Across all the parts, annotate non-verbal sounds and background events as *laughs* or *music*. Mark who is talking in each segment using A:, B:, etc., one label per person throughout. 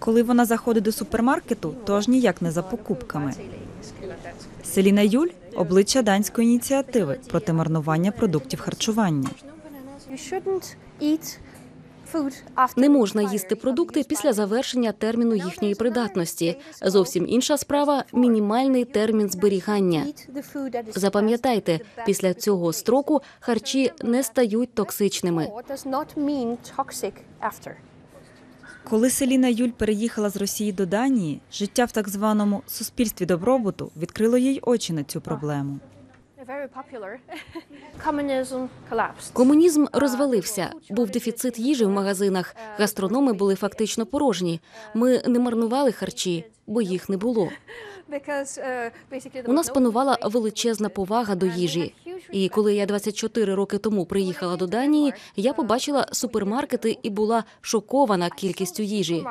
A: Коли вона заходить до супермаркету, то аж ніяк не за покупками. Селіна Юль обличчя данської ініціативи проти марнування продуктів харчування.
B: Не можна їсти продукти після завершення терміну їхньої придатності. Зовсім інша справа мінімальний термін зберігання. Запам'ятайте, після цього строку харчі не стають токсичними.
A: Коли Селіна Юль переїхала з Росії до Данії, життя в так званому суспільстві добробуту відкрило їй очі на цю проблему. *laughs*
B: Комунізм розвалився. Був дефіцит їжі в магазинах. Гастрономи були фактично порожні. Ми не марнували харчі, бо їх не було. *laughs*
C: Uh,
B: У нас панувала величезна повага до їжі. І коли я 24 роки тому приїхала до Данії, я побачила супермаркети і була шокована кількістю їжі.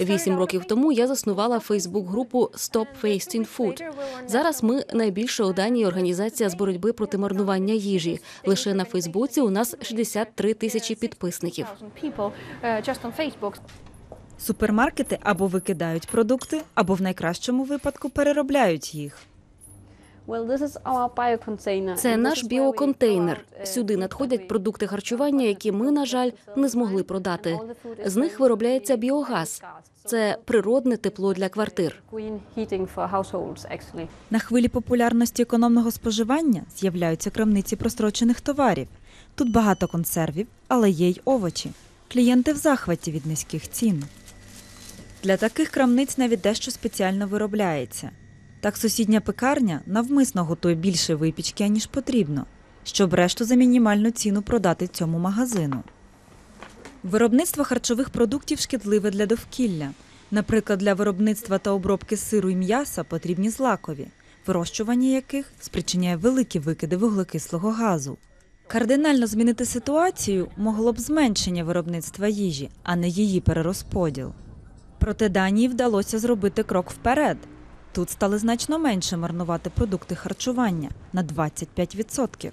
B: Вісім років тому я заснувала Фейсбук-групу Stop Wasting Food. Зараз ми найбільша у Данії організація з боротьби проти марнування їжі. Лише на Фейсбуці у нас 63 тисячі підписників.
C: 1,000 people uh, just on Facebook.
A: Супермаркети або викидають продукти, або в найкращому випадку переробляють їх.
B: Це наш біоконтейнер. Сюди надходять продукти харчування, які ми, на жаль, не змогли продати. З них виробляється біогаз. Це природне тепло для квартир.
A: На хвилі популярності економного споживання з'являються крамниці прострочених товарів. Тут багато консервів, але є й овочі. Клієнти в захваті від низьких цін. Для таких крамниць навіть дещо спеціально виробляється. Так сусідня пекарня навмисно готує більше випічки, аніж потрібно, щоб решту за мінімальну ціну продати цьому магазину. Виробництво харчових продуктів шкідливе для довкілля. Наприклад, для виробництва та обробки сиру і м'яса потрібні злакові, вирощування яких спричиняє великі викиди вуглекислого газу. Кардинально змінити ситуацію могло б зменшення виробництва їжі, а не її перерозподіл. Проте Данії вдалося зробити крок вперед. Тут стали значно менше марнувати продукти харчування на 25%.